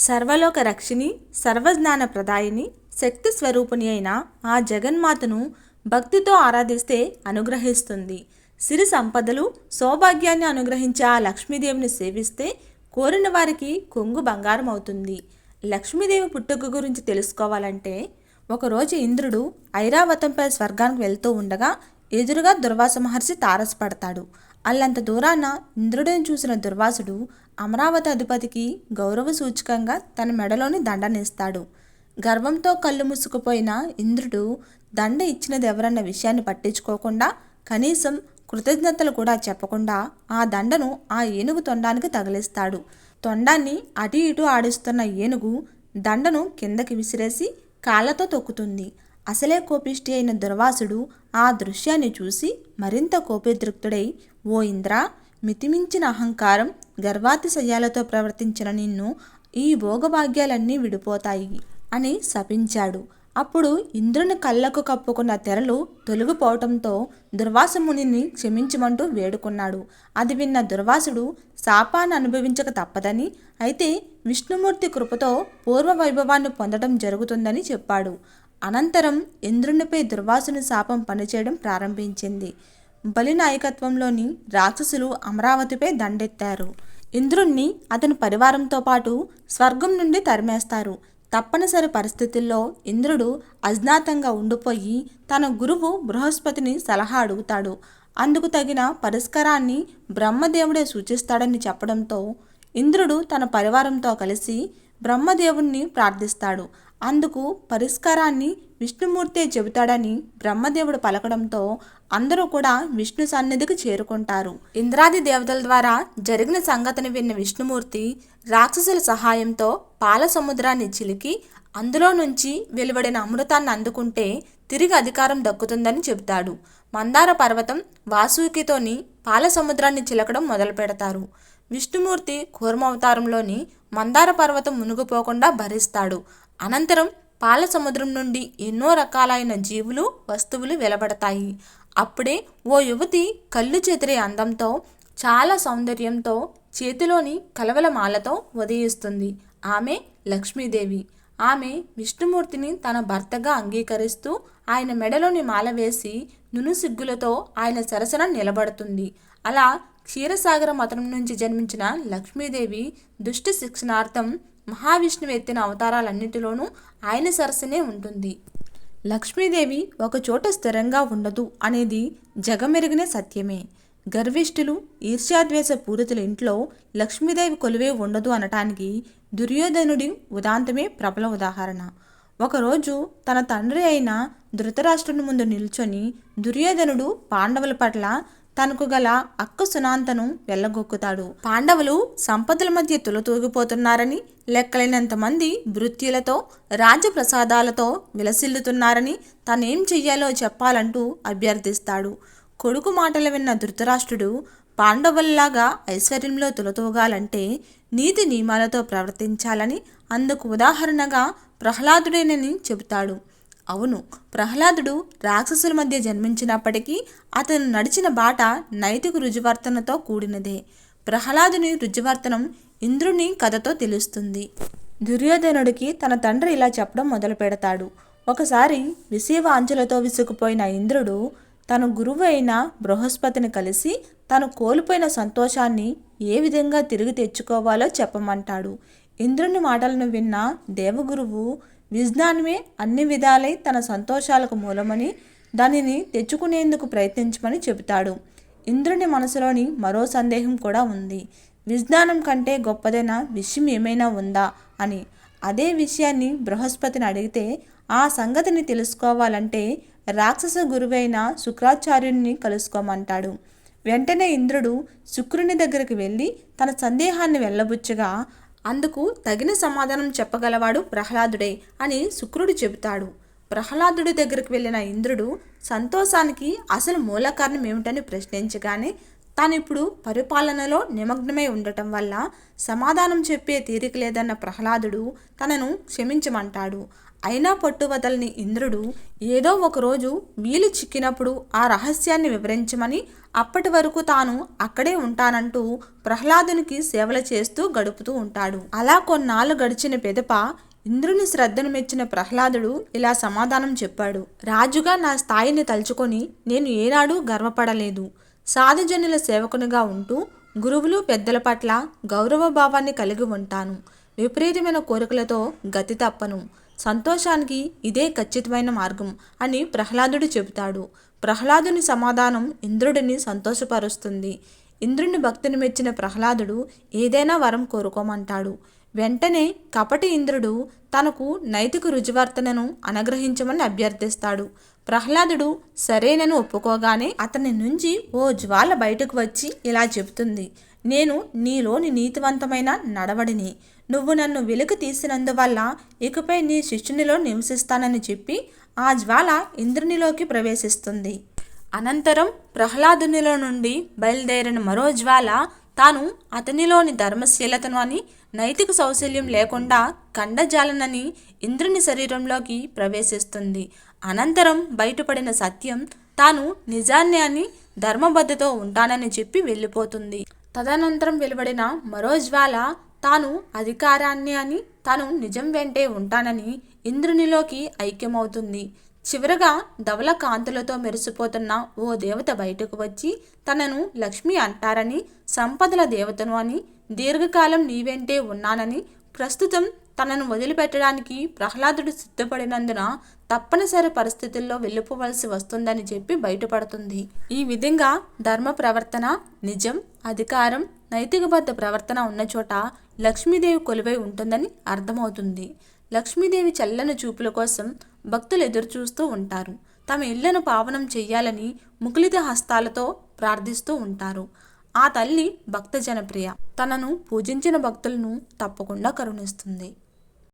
సర్వలోక రక్షిణి సర్వజ్ఞాన ప్రదాయిని శక్తి స్వరూపిణి అయిన ఆ జగన్మాతను భక్తితో ఆరాధిస్తే అనుగ్రహిస్తుంది. సిరి సంపదలు సౌభాగ్యాన్ని అనుగ్రహించే ఆ లక్ష్మీదేవిని సేవిస్తే కోరిన వారికి కొంగు బంగారం అవుతుంది. లక్ష్మీదేవి పుట్టుక గురించి తెలుసుకోవాలంటే ఒకరోజు ఇంద్రుడు ఐరావతంపై స్వర్గానికి వెళ్తూ ఉండగా ఎదురుగా దుర్వాస మహర్షి తారసపడతాడు. అల్లంత దూరాన ఇంద్రుడిని చూసిన దుర్వాసుడు అమరావతి అధిపతికి గౌరవ సూచకంగా తన మెడలోని దండనిస్తాడు. గర్వంతో కళ్ళు మూసుకుపోయిన ఇంద్రుడు దండ ఇచ్చినది ఎవరన్న విషయాన్ని పట్టించుకోకుండా కనీసం కృతజ్ఞతలు కూడా చెప్పకుండా ఆ దండను ఆ ఏనుగు తొండానికి తగిలిస్తాడు. తొండాన్ని అటు ఇటు ఆడిస్తున్న ఏనుగు దండను కిందకి విసిరేసి కాళ్ళతో తొక్కుతుంది. అసలే కోపిష్టి అయిన దుర్వాసుడు ఆ దృశ్యాన్ని చూసి మరింత కోపోద్రిక్తుడై ఓ ఇంద్ర మితిమించిన అహంకారం గర్వాతిశయాలతో ప్రవర్తించిన నిన్ను ఈ భోగభాగ్యాలన్నీ విడిపోతాయి అని శపించాడు. అప్పుడు ఇంద్రుని కళ్ళకు కప్పుకున్న తెరలు తొలగిపోవటంతో దుర్వాసమునిని క్షమించమంటూ వేడుకున్నాడు. అది విన్న దుర్వాసుడు శాపాన్ని అనుభవించక తప్పదని అయితే విష్ణుమూర్తి కృపతో పూర్వ వైభవాన్ని పొందడం జరుగుతుందని చెప్పాడు. అనంతరం ఇంద్రునిపై దుర్వాసుని శాపం పనిచేయడం ప్రారంభించింది. బలి నాయకత్వంలోని రాక్షసులు అమరావతిపై దండెత్తారు. ఇంద్రుణ్ణి అతని పరివారంతో పాటు స్వర్గం నుండి తరిమేస్తారు. తప్పనిసరి పరిస్థితుల్లో ఇంద్రుడు అజ్ఞాతంగా ఉండిపోయి తన గురువు బృహస్పతిని సలహా అడుగుతాడు. అందుకు తగిన పరిష్కారాన్ని బ్రహ్మదేవుడే సూచిస్తాడని చెప్పడంతో ఇంద్రుడు తన పరివారంతో కలిసి బ్రహ్మదేవుణ్ణి ప్రార్థిస్తాడు. అందుకు పరిష్కారాన్ని విష్ణుమూర్తే చెబుతాడని బ్రహ్మదేవుడు పలకడంతో అందరూ కూడా విష్ణు సన్నిధికి చేరుకుంటారు. ఇంద్రాది దేవతల ద్వారా జరిగిన సంగతిని విన్న విష్ణుమూర్తి రాక్షసుల సహాయంతో పాల సముద్రాన్ని చిలికి అందులో నుంచి వెలువడిన అమృతాన్ని అందుకుంటే తిరిగి అధికారం దక్కుతుందని చెబుతాడు. మందార పర్వతం వాసుకితోని పాల సముద్రాన్ని చిలకడం మొదలు పెడతారు. విష్ణుమూర్తి కూర్మావతారంలోని మందార పర్వతం మునిగిపోకుండా భరిస్తాడు. అనంతరం పాల సముద్రం నుండి ఎన్నో రకాలైన జీవులు వస్తువులు వెలబడతాయి. అప్పుడే ఓ యువతి కళ్ళు చెదిరే అందంతో చాలా సౌందర్యంతో చేతిలోని కలవల మాలతో ఉదయిస్తుంది. ఆమె లక్ష్మీదేవి. ఆమె విష్ణుమూర్తిని తన భర్తగా అంగీకరిస్తూ ఆయన మెడలోని మాల వేసి నునుసిగ్గులతో ఆయన సరసన నిలబడుతుంది. అలా క్షీరసాగర మతం నుంచి జన్మించిన లక్ష్మీదేవి దుష్ట శిక్షణార్థం మహావిష్ణువు ఎత్తిన అవతారాలన్నిటిలోనూ ఆయన సరసనే ఉంటుంది. లక్ష్మీదేవి ఒక చోట స్థిరంగా ఉండదు అనేది జగమెరిగిన సత్యమే. గర్విష్ఠులు ఈర్ష్యాద్వేష పూరితుల ఇంట్లో లక్ష్మీదేవి కొలువే ఉండదు అనటానికి దుర్యోధనుడి ఉదాంతమే ప్రబల ఉదాహరణ. ఒకరోజు తన తండ్రి అయిన ధృతరాష్ట్రుని ముందు నిల్చొని దుర్యోధనుడు పాండవుల పట్ల తనకు గల అక్క సునాంతను వెళ్ళగొక్కుతాడు. పాండవులు సంపదల మధ్య తులతూగిపోతున్నారని లెక్కలేనంత మంది భృత్యులతో రాజప్రసాదాలతో విలసిల్లుతున్నారని తనేం చెయ్యాలో చెప్పాలంటూ అభ్యర్థిస్తాడు. కొడుకు మాటలు విన్న ధృతరాష్ట్రుడు పాండవుల్లాగా ఐశ్వర్యంలో తులతూగాలంటే నీతి నియమాలతో ప్రవర్తించాలని అందుకు ఉదాహరణగా ప్రహ్లాదుడేనని చెబుతాడు. అవును. ప్రహ్లాదుడు రాక్షసుల మధ్య జన్మించినప్పటికీ అతను నడిచిన బాట నైతిక రుజువర్తనతో కూడినదే. ప్రహ్లాదుని రుజువర్తనం ఇంద్రుని కథతో తెలుస్తుంది. దుర్యోధనుడికి తన తండ్రి ఇలా చెప్పడం మొదలు పెడతాడు. ఒకసారి విషయవాంఛలతో విసుకుపోయిన ఇంద్రుడు తన గురువు అయిన బృహస్పతిని కలిసి తను కోల్పోయిన సంతోషాన్ని ఏ విధంగా తిరిగి తెచ్చుకోవాలో చెప్పమంటాడు. ఇంద్రుని మాటలను విన్న దేవగురువు విజ్ఞానమే అన్ని విధాలై తన సంతోషాలకు మూలమని దానిని తెచ్చుకునేందుకు ప్రయత్నించమని చెబుతాడు. ఇంద్రుని మనసులోని మరో సందేహం కూడా ఉంది. విజ్ఞానం కంటే గొప్పదైన విషయం ఏమైనా ఉందా అని. అదే విషయాన్ని బృహస్పతిని అడిగితే ఆ సంగతిని తెలుసుకోవాలంటే రాక్షస గురువైన శుక్రాచార్యుని కలుసుకోమంటాడు. వెంటనే ఇంద్రుడు శుక్రుని దగ్గరికి వెళ్ళి తన సందేహాన్ని వెళ్ళబుచ్చగా అందుకు తగిన సమాధానం చెప్పగలవాడు ప్రహ్లాదుడే అని శుక్రుడు చెబుతాడు. ప్రహ్లాదుడి దగ్గరికి వెళ్ళిన ఇంద్రుడు సంతోషానికి అసలు మూల కారణం ఏమిటని ప్రశ్నించగానే తానిప్పుడు పరిపాలనలో నిమగ్నమై ఉండటం వల్ల సమాధానం చెప్పే తీరిక లేదన్న ప్రహ్లాదుడు తనను క్షమించమంటాడు. అయినా పట్టువదలని ఇంద్రుడు ఏదో ఒకరోజు వీలు చిక్కినప్పుడు ఆ రహస్యాన్ని వివరించమని అప్పటి వరకు తాను అక్కడే ఉంటానంటూ ప్రహ్లాదునికి సేవలు చేస్తూ గడుపుతూ ఉంటాడు. అలా కొన్నాళ్ళు గడిచిన పెదప ఇంద్రుని శ్రద్ధను మెచ్చిన ప్రహ్లాదుడు ఇలా సమాధానం చెప్పాడు. రాజుగా నా స్థాయిని తలుచుకొని నేను ఏనాడూ గర్వపడలేదు. సాధుజనుల సేవకునిగా ఉంటూ గురువులు పెద్దల పట్ల గౌరవ భావాన్ని కలిగి ఉంటాను. విపరీతమైన కోరికలతో గతి తప్పను. సంతోషానికి ఇదే ఖచ్చితమైన మార్గం అని ప్రహ్లాదుడు చెబుతాడు. ప్రహ్లాదుని సమాధానం ఇంద్రుడిని సంతోషపరుస్తుంది. ఇంద్రుని భక్తిని మెచ్చిన ప్రహ్లాదుడు ఏదైనా వరం కోరుకోమంటాడు. వెంటనే కపటి ఇంద్రుడు తనకు నైతిక రుజువర్తనను అనుగ్రహించమని అభ్యర్థిస్తాడు. ప్రహ్లాదుడు సరేనని ఒప్పుకోగానే అతని నుంచి ఓ జ్వాల బయటకు వచ్చి ఇలా చెబుతుంది. నేను నీలోని నీతివంతమైన నడవడిని. నువ్వు నన్ను వెలికి తీసినందువల్ల ఇకపై నీ శిష్యునిలో నివసిస్తానని చెప్పి ఆ జ్వాల ఇంద్రునిలోకి ప్రవేశిస్తుంది. అనంతరం ప్రహ్లాదునిలో నుండి బయలుదేరిన మరో జ్వాల తాను అతనిలోని ధర్మశీలతను అని నైతిక సౌశల్యం లేకుండా కండజాలనని ఇంద్రుని శరీరంలోకి ప్రవేశిస్తుంది. అనంతరం బయటపడిన సత్యం తాను నిజాన్ని అని ధర్మబద్ధతో ఉంటానని చెప్పి వెళ్ళిపోతుంది. తదనంతరం వెలువడిన మరో జ్వాల తాను అధికారాన్ని అని తాను నిజం వెంటే ఉంటానని ఇంద్రునిలోకి ఐక్యమవుతుంది. చివరగా ధవల కాంతులతో మెరిసిపోతున్న ఓ దేవత బయటకు వచ్చి తనను లక్ష్మి అంటారని సంపదల దేవతను అని దీర్ఘకాలం నీ వెంటే ఉన్నానని ప్రస్తుతం తనను వదిలిపెట్టడానికి ప్రహ్లాదుడు సిద్ధపడినందున తప్పనిసరి పరిస్థితుల్లో వెళ్ళిపోవలసి వస్తుందని చెప్పి బయటపడుతుంది. ఈ విధంగా ధర్మ ప్రవర్తన నిజం అధికారం నైతికబద్ధ ప్రవర్తన ఉన్న చోట లక్ష్మీదేవి కొలువై ఉంటుందని అర్థమవుతుంది. లక్ష్మీదేవి చల్లని చూపుల కోసం భక్తులు ఎదురుచూస్తూ ఉంటారు. తమ ఇళ్ళను పావనం చేయాలని ముకులిత హస్తాలతో ప్రార్థిస్తూ ఉంటారు. ఆ తల్లి భక్త జనప్రియ తనను పూజించిన భక్తులను తప్పకుండా కరుణిస్తుంది.